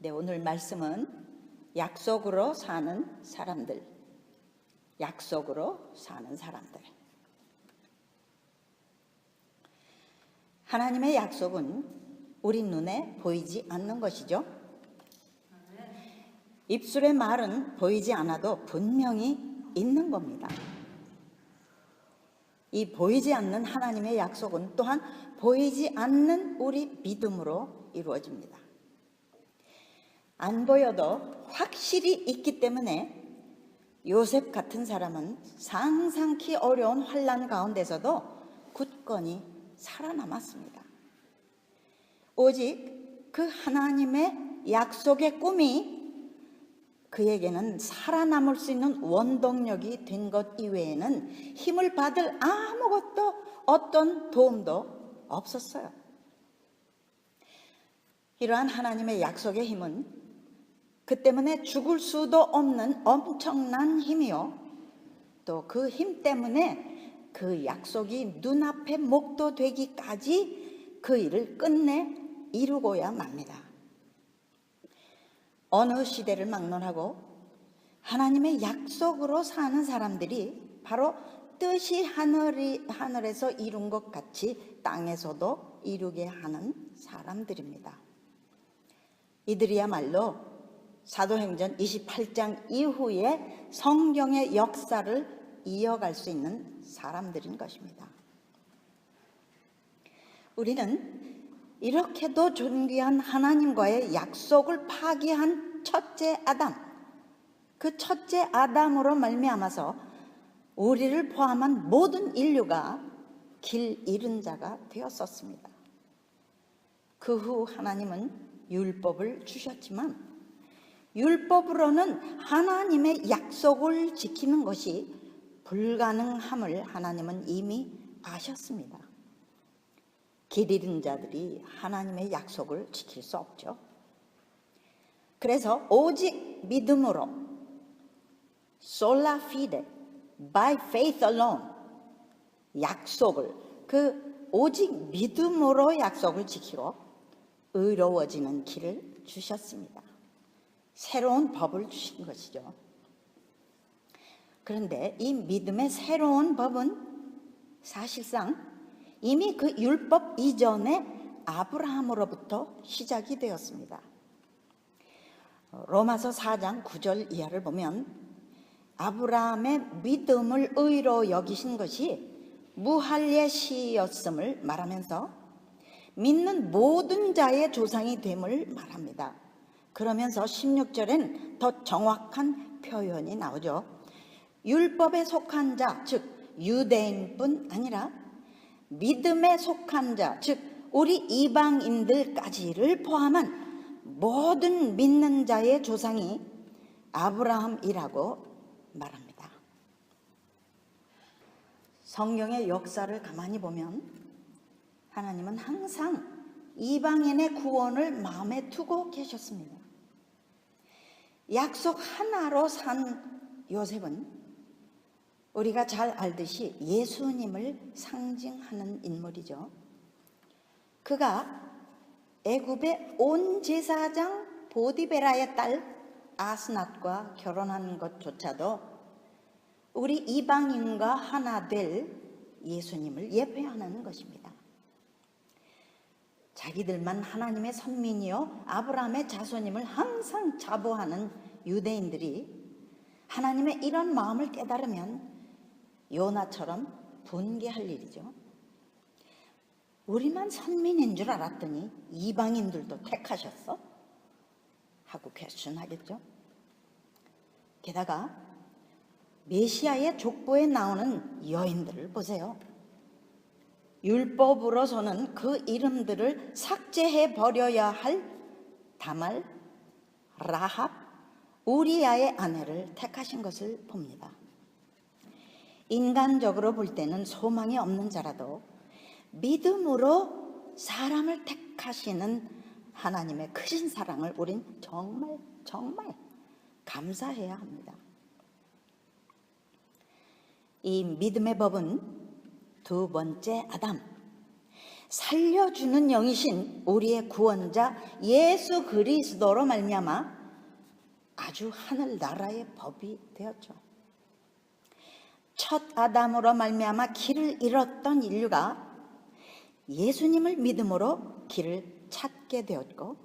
네, 오늘 말씀은 약속으로 사는 사람들. 약속으로 사는 사람들. 하나님의 약속은 우리 눈에 보이지 않는 것이죠. 입술의 말은 보이지 않아도 분명히 있는 겁니다. 이 보이지 않는 하나님의 약속은 또한 보이지 않는 우리 믿음으로 이루어집니다. 안 보여도 확실히 있기 때문에 요셉 같은 사람은 상상키 어려운 환란 가운데서도 굳건히 살아남았습니다. 오직 그 하나님의 약속의 꿈이 그에게는 살아남을 수 있는 원동력이 된 것 이외에는 힘을 받을 아무것도 어떤 도움도 없었어요. 이러한 하나님의 약속의 힘은 그 때문에 죽을 수도 없는 엄청난 힘이요. 또 그 힘 때문에 그 약속이 눈앞에 목도 되기까지 그 일을 끝내 이루고야 맙니다. 어느 시대를 막론하고 하나님의 약속으로 사는 사람들이 바로 뜻이 하늘이, 하늘에서 이룬 것 같이 땅에서도 이루게 하는 사람들입니다. 이들이야말로 사도행전 28장 이후에 성경의 역사를 이어갈 수 있는 사람들인 것입니다. 우리는 이렇게도 존귀한 하나님과의 약속을 파기한 첫째 아담, 그 첫째 아담으로 말미암아서 우리를 포함한 모든 인류가 길 잃은 자가 되었었습니다. 그 후 하나님은 율법을 주셨지만 율법으로는 하나님의 약속을 지키는 것이 불가능함을 하나님은 이미 아셨습니다. 길 잃은 자들이 하나님의 약속을 지킬 수 없죠. 그래서 오직 믿음으로 sola fide by faith alone 약속을 그 오직 믿음으로 약속을 지키고 의로워지는 길을 주셨습니다. 새로운 법을 주신 것이죠. 그런데 이 믿음의 새로운 법은 사실상 이미 그 율법 이전에 아브라함으로부터 시작이 되었습니다. 로마서 4장 9절 이하를 보면 아브라함의 믿음을 의로 여기신 것이 무할례 시였음을 말하면서 믿는 모든 자의 조상이 됨을 말합니다. 그러면서 16절엔 더 정확한 표현이 나오죠. 율법에 속한 자, 즉 유대인뿐 아니라 믿음에 속한 자, 즉 우리 이방인들까지를 포함한 모든 믿는 자의 조상이 아브라함이라고 말합니다. 성경의 역사를 가만히 보면 하나님은 항상 이방인의 구원을 마음에 두고 계셨습니다. 약속 하나로 산 요셉은 우리가 잘 알듯이 예수님을 상징하는 인물이죠. 그가 애굽의 온 제사장 보디베라의 딸 아스낫과 결혼한 것조차도 우리 이방인과 하나 될 예수님을 예배하는 것입니다. 자기들만 하나님의 선민이요 아브라함의 자손임을 항상 자부하는 유대인들이 하나님의 이런 마음을 깨달으면 요나처럼 분개할 일이죠. 우리만 선민인 줄 알았더니 이방인들도 택하셨어? 하고 퀘스천하겠죠. 게다가 메시아의 족보에 나오는 여인들을 보세요. 율법으로서는 그 이름들을 삭제해 버려야 할 다말, 라합, 우리아의 아내를 택하신 것을 봅니다. 인간적으로 볼 때는 소망이 없는 자라도 믿음으로 사람을 택하시는 하나님의 크신 사랑을 우린 정말 정말 감사해야 합니다. 이 믿음의 법은 두 번째 아담, 살려주는 영이신 우리의 구원자 예수 그리스도로 말미암아 아주 하늘 나라의 법이 되었죠. 첫 아담으로 말미암아 길을 잃었던 인류가 예수님을 믿음으로 길을 찾게 되었고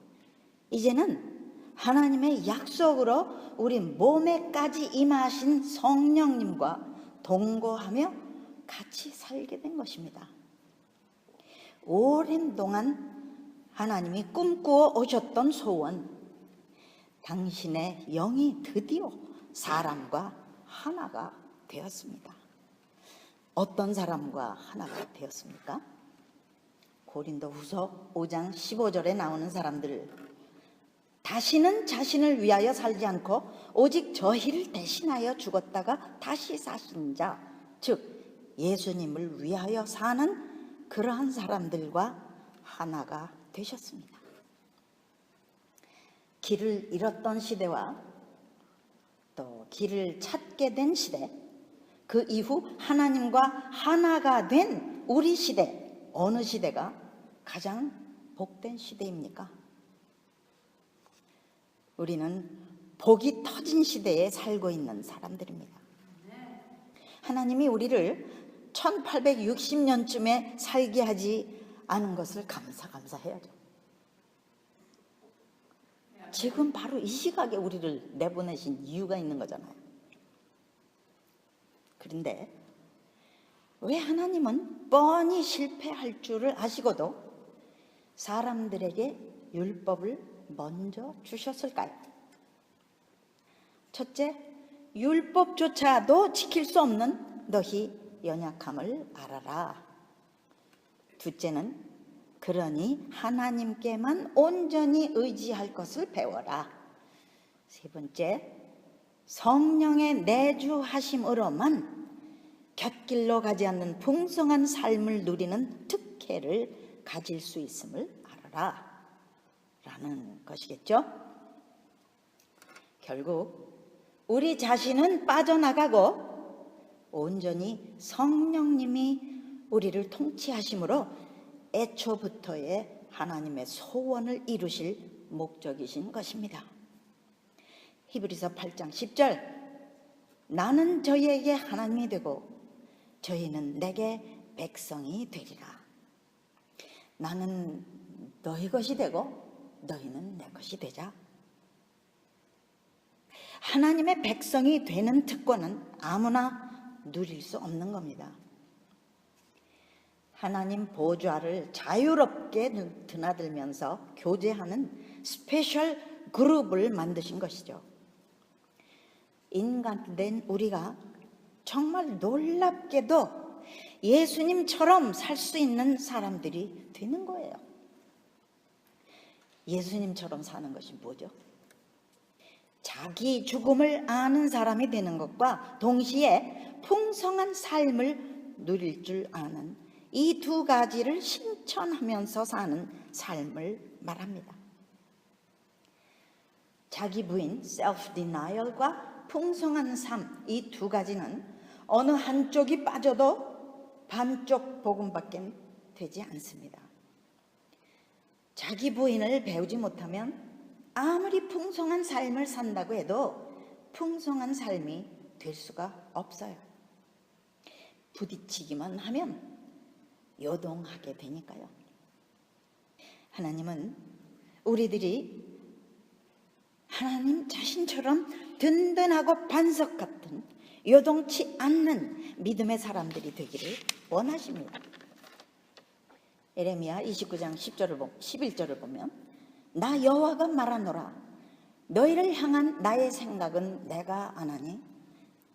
이제는 하나님의 약속으로 우리 몸에까지 임하신 성령님과 동거하며 같이 살게 된 것입니다. 오랜 동안 하나님이 꿈꾸어 오셨던 소원, 당신의 영이 드디어 사람과 하나가 되었습니다. 어떤 사람과 하나가 되었습니까? 고린도 후서 5장 15절에 나오는 사람들 다시는 자신을 위하여 살지 않고 오직 저희를 대신하여 죽었다가 다시 사신 자, 즉 예수님을 위하여 사는 그러한 사람들과 하나가 되셨습니다. 길을 잃었던 시대와 또 길을 찾게 된 시대, 그 이후 하나님과 하나가 된 우리 시대, 어느 시대가 가장 복된 시대입니까? 우리는 복이 터진 시대에 살고 있는 사람들입니다. 하나님이 우리를 1860년쯤에 살게 하지 않은 것을 감사 감사해야죠. 지금 바로 이 시각에 우리를 내보내신 이유가 있는 거잖아요. 그런데 왜 하나님은 뻔히 실패할 줄을 아시고도 사람들에게 율법을 먼저 주셨을까요? 첫째, 율법조차도 지킬 수 없는 너희 연약함을 알아라. 둘째는 그러니 하나님께만 온전히 의지할 것을 배워라. 세 번째, 성령의 내주하심으로만 곁길로 가지 않는 풍성한 삶을 누리는 특혜를 가질 수 있음을 알아라. 라는 것이겠죠. 결국 우리 자신은 빠져나가고 온전히 성령님이 우리를 통치하심으로 애초부터의 하나님의 소원을 이루실 목적이신 것입니다. 히브리서 8장 10절 나는 저희에게 하나님이 되고 저희는 내게 백성이 되리라. 나는 너희 것이 되고 너희는 내 것이 되자. 하나님의 백성이 되는 특권은 아무나 누릴 수 없는 겁니다. 하나님 보좌를 자유롭게 드나들면서 교제하는 스페셜 그룹을 만드신 것이죠. 인간된 우리가 정말 놀랍게도 예수님처럼 살 수 있는 사람들이 되는 거예요. 예수님처럼 사는 것이 뭐죠? 자기 죽음을 아는 사람이 되는 것과 동시에 풍성한 삶을 누릴 줄 아는 이 두 가지를 실천하면서 사는 삶을 말합니다. 자기 부인 self denial과 풍성한 삶 이 두 가지는 어느 한쪽이 빠져도 반쪽 복음밖에 되지 않습니다. 자기 부인을 배우지 못하면 아무리 풍성한 삶을 산다고 해도 풍성한 삶이 될 수가 없어요. 부딪히기만 하면 요동하게 되니까요. 하나님은 우리들이 하나님 자신처럼 든든하고 반석 같은 요동치 않는 믿음의 사람들이 되기를 원하십니다. 에레미야 29장 10절을 보면 11절을 보면 나 여호와가 말하노라 너희를 향한 나의 생각은 내가 아나니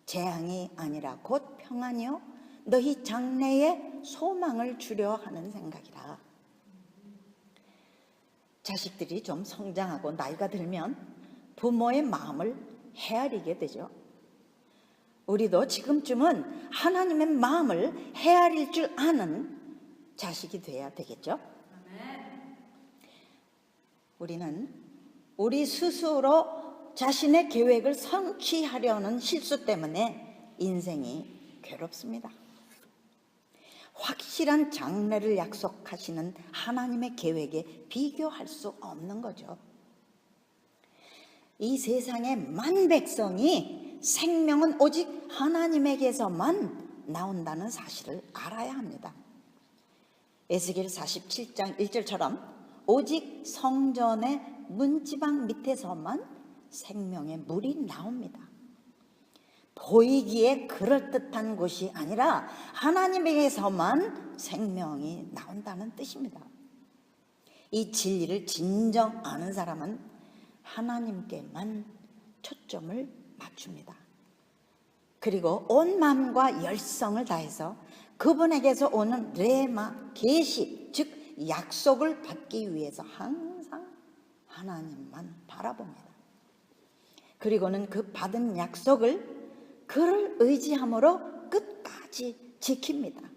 재앙이 아니라 곧 평안이요 너희 장래에 소망을 주려 하는 생각이라 자식들이 좀 성장하고 나이가 들면 부모의 마음을 헤아리게 되죠. 우리도 지금쯤은 하나님의 마음을 헤아릴 줄 아는 자식이 돼야 되겠죠? 우리는 우리 스스로 자신의 계획을 성취하려는 실수 때문에 인생이 괴롭습니다. 확실한 장래를 약속하시는 하나님의 계획에 비교할 수 없는 거죠. 이 세상의 만 백성이 생명은 오직 하나님에게서만 나온다는 사실을 알아야 합니다. 에스겔 47장 1절처럼 오직 성전의 문지방 밑에서만 생명의 물이 나옵니다. 보이기에 그럴듯한 곳이 아니라 하나님에게서만 생명이 나온다는 뜻입니다. 이 진리를 진정 아는 사람은 하나님께만 초점을 맞춥니다. 그리고 온 마음과 열성을 다해서 그분에게서 오는 레마 계시 즉 약속을 받기 위해서 항상 하나님만 바라봅니다. 그리고는 그 받은 약속을 그를 의지함으로 끝까지 지킵니다.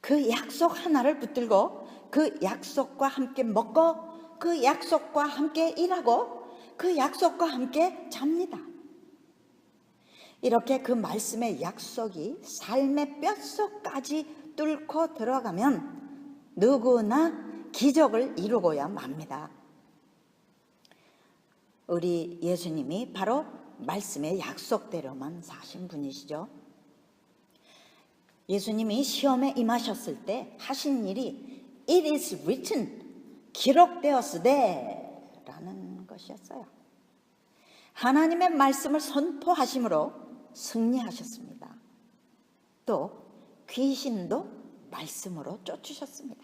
그 약속 하나를 붙들고 그 약속과 함께 먹고 그 약속과 함께 일하고 그 약속과 함께 잡니다. 이렇게 그 말씀의 약속이 삶의 뼛속까지 뚫고 들어가면 누구나 기적을 이루고야 맙니다. 우리 예수님이 바로 말씀의 약속대로만 사신 분이시죠. 예수님이 시험에 임하셨을 때 하신 일이 It is written 기록되었으되 라는 것이었어요. 하나님의 말씀을 선포하심으로 승리하셨습니다. 또 귀신도 말씀으로 쫓으셨습니다.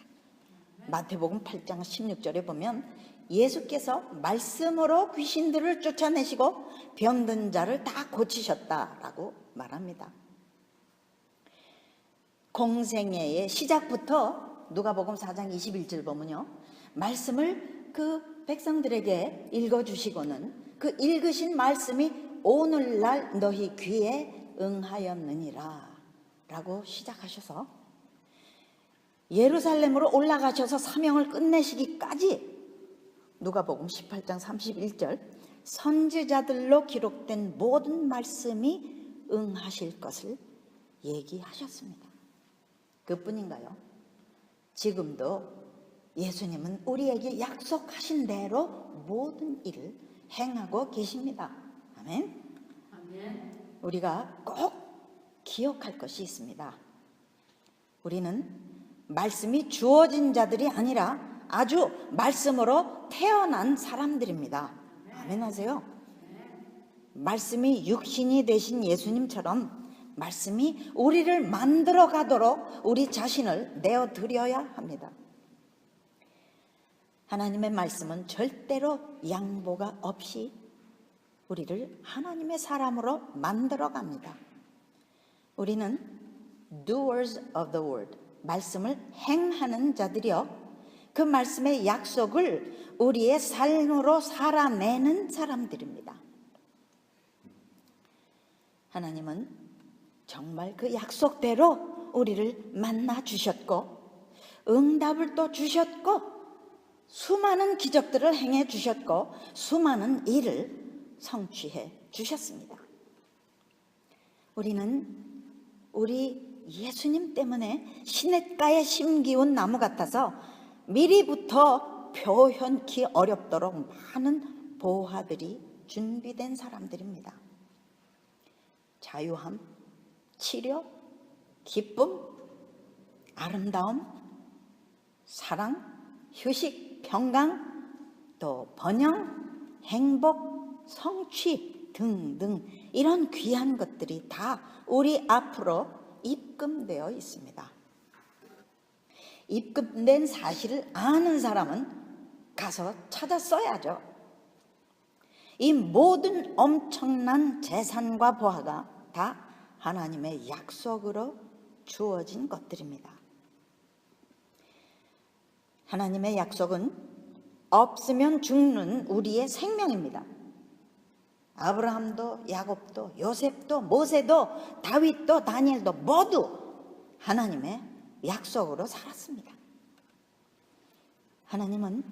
마태복음 8장 16절에 보면 예수께서 말씀으로 귀신들을 쫓아내시고 병든 자를 다 고치셨다라고 말합니다. 공생애의 시작부터 누가복음 4장 21절 보면요. 말씀을 그 백성들에게 읽어주시고는 그 읽으신 말씀이 오늘날 너희 귀에 응하였느니라 라고 시작하셔서 예루살렘으로 올라가셔서 사명을 끝내시기까지 누가복음 18장 31절 선지자들로 기록된 모든 말씀이 응하실 것을 얘기하셨습니다. 그뿐인가요? 지금도 예수님은 우리에게 약속하신 대로 모든 일을 행하고 계십니다. 아멘. 아멘. 우리가 꼭 기억할 것이 있습니다. 우리는 말씀이 주어진 자들이 아니라 아주 말씀으로 태어난 사람들입니다. 아멘 하세요. 말씀이 육신이 되신 예수님처럼 말씀이 우리를 만들어 가도록 우리 자신을 내어 드려야 합니다. 하나님의 말씀은 절대로 양보가 없이 우리를 하나님의 사람으로 만들어 갑니다. 우리는 doers of the word, 말씀을 행하는 자들이요. 그 말씀의 약속을 우리의 삶으로 살아내는 사람들입니다. 하나님은 정말 그 약속대로 우리를 만나 주셨고, 응답을 또 주셨고, 수많은 기적들을 행해 주셨고, 수많은 일을 성취해 주셨습니다. 우리는 우리 예수님 때문에 시냇가에 심기운 나무 같아서 미리부터 표현키 어렵도록 많은 보화들이 준비된 사람들입니다. 자유함, 치료, 기쁨, 아름다움, 사랑, 휴식, 평강, 또 번영, 행복, 성취 등등 이런 귀한 것들이 다 우리 앞으로 입금되어 있습니다. 입금된 사실을 아는 사람은 가서 찾아 써야죠. 이 모든 엄청난 재산과 보화가 다 하나님의 약속으로 주어진 것들입니다. 하나님의 약속은 없으면 죽는 우리의 생명입니다. 아브라함도 야곱도 요셉도 모세도 다윗도 다니엘도 모두 하나님의 약속으로 살았습니다. 하나님은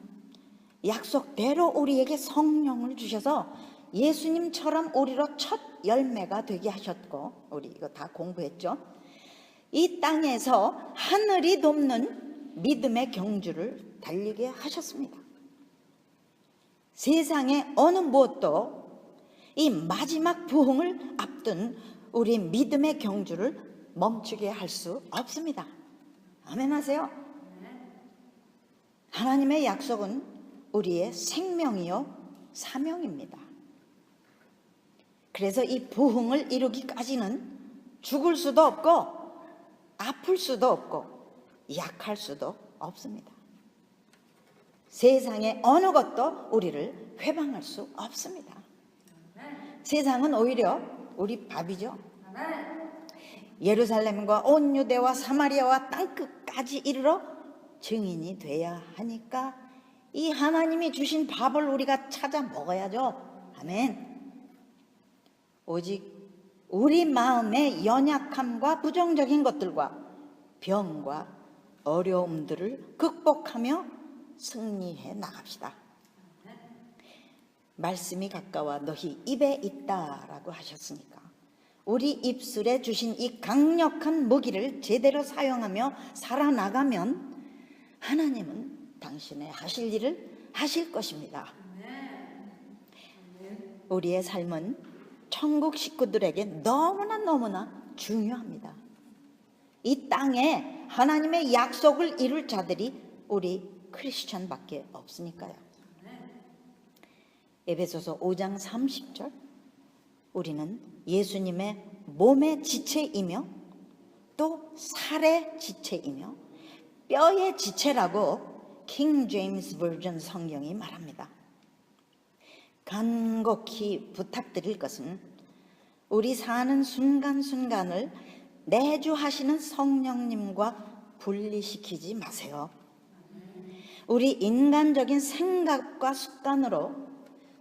약속대로 우리에게 성령을 주셔서 예수님처럼 우리로 첫 열매가 되게 하셨고 우리 이거 다 공부했죠. 이 땅에서 하늘이 돕는 믿음의 경주를 달리게 하셨습니다. 세상의 어느 무엇도 이 마지막 부흥을 앞둔 우리 믿음의 경주를 멈추게 할 수 없습니다. 아멘 하세요. 하나님의 약속은 우리의 생명이요 사명입니다. 그래서 이 부흥을 이루기까지는 죽을 수도 없고 아플 수도 없고 약할 수도 없습니다. 세상의 어느 것도 우리를 회방할 수 없습니다. 세상은 오히려 우리 밥이죠. 예루살렘과 온 유대와 사마리아와 땅끝까지 이르러 증인이 돼야 하니까 이 하나님이 주신 밥을 우리가 찾아 먹어야죠. 아멘. 오직 우리 마음의 연약함과 부정적인 것들과 병과 어려움들을 극복하며 승리해 나갑시다. 말씀이 가까워 너희 입에 있다라고 하셨으니까 우리 입술에 주신 이 강력한 무기를 제대로 사용하며 살아나가면 하나님은 당신의 하실 일을 하실 것입니다. 우리의 삶은 천국 식구들에게 너무나 너무나 중요합니다. 이 땅에 하나님의 약속을 이룰 자들이 우리 크리스천밖에 없으니까요. 에베소서 5장 30절 우리는 예수님의 몸의 지체이며 또 살의 지체이며 뼈의 지체라고 킹 제임스 버전 성경이 말합니다. 간곡히 부탁드릴 것은 우리 사는 순간순간을 내주하시는 성령님과 분리시키지 마세요. 우리 인간적인 생각과 습관으로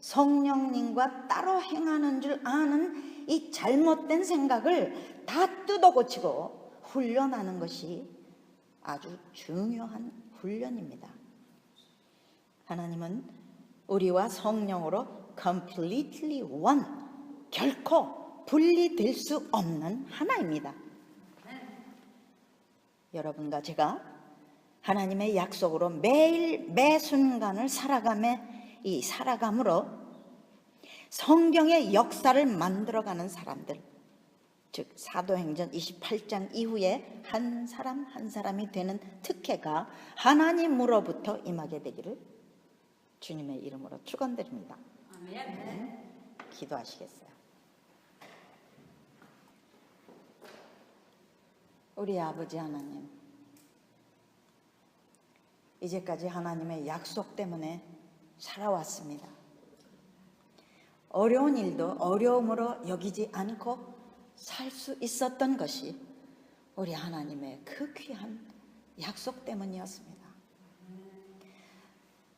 성령님과 따로 행하는 줄 아는 이 잘못된 생각을 다 뜯어 고치고 훈련하는 것이 아주 중요한 훈련입니다. 하나님은 우리와 성령으로 completely one, 결코 분리될 수 없는 하나입니다. 여러분과 제가 하나님의 약속으로 매일 매 순간을 살아감에 이 살아감으로 성경의 역사를 만들어가는 사람들, 즉 사도행전 28장 이후에 한 사람 한 사람이 되는 특혜가 하나님으로부터 임하게 되기를 주님의 이름으로 축원드립니다. 네, 기도하시겠어요? 우리 아버지 하나님, 이제까지 하나님의 약속 때문에 살아왔습니다. 어려운 일도 어려움으로 여기지 않고 살 수 있었던 것이 우리 하나님의 그 귀한 약속 때문이었습니다.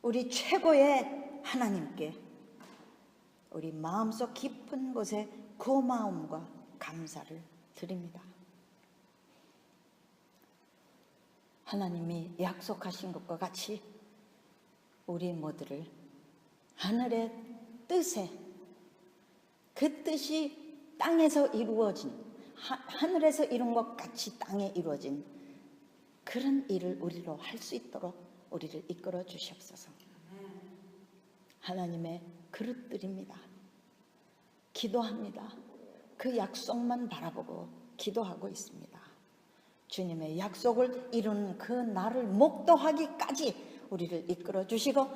우리 최고의 하나님께 우리 마음속 깊은 곳에 고마움과 감사를 드립니다. 하나님이 약속하신 것과 같이 우리 모두를 하늘의 뜻에 그 뜻이 땅에서 이루어진 하, 하늘에서 이룬 것 같이 땅에 이루어진 그런 일을 우리로 할 수 있도록 우리를 이끌어 주시옵소서. 하나님의 그릇들입니다. 기도합니다. 그 약속만 바라보고 기도하고 있습니다. 주님의 약속을 이룬 그 날을 목도하기까지 우리를 이끌어 주시고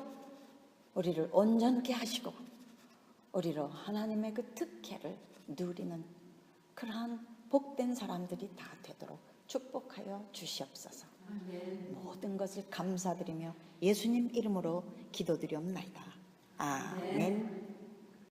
우리를 온전케 하시고 우리로 하나님의 그 특혜를 누리는 그러한 복된 사람들이 다 되도록 축복하여 주시옵소서. 모든 것을 감사드리며 예수님 이름으로 기도드리옵나이다. 아멘.